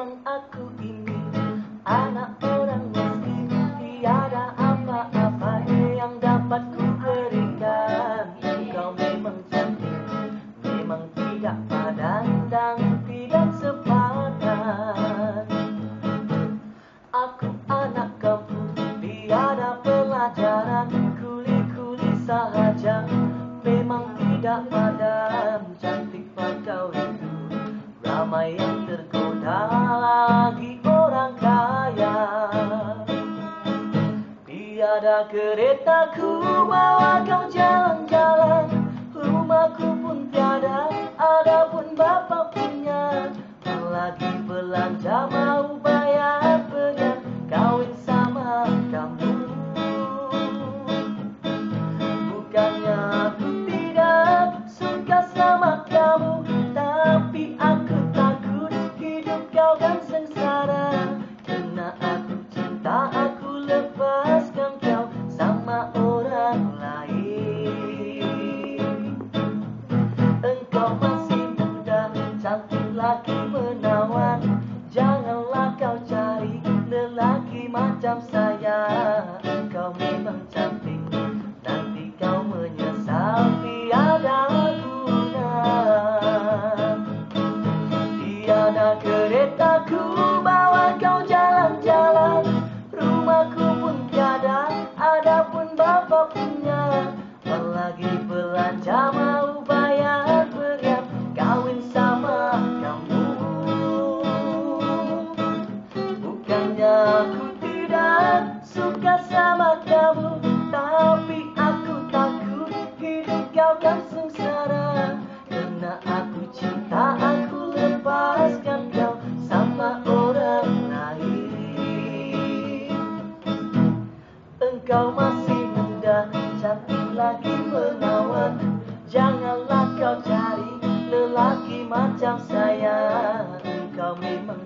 memang aku ini. Anak orang miskin tiada apa-apa yang dapat ku berikan kau memang cantik memang tidak padan dan tidak sepadan. Aku anak kampung tiada pelajaran kuli-kuli saja memang tidak padan keretaku bawa kau jalan-jalan. Rumahku pun tiada ada pun bapak punya. Lagi belanja mau bayar berian kawin sama kamu. Bukannya aku tidak suka sama kamu tapi aku takut hidup kau kan sengsara macam saya engkau masih muda cantik lagi menawan. Janganlah kau cari lelaki macam saya. Engkau memang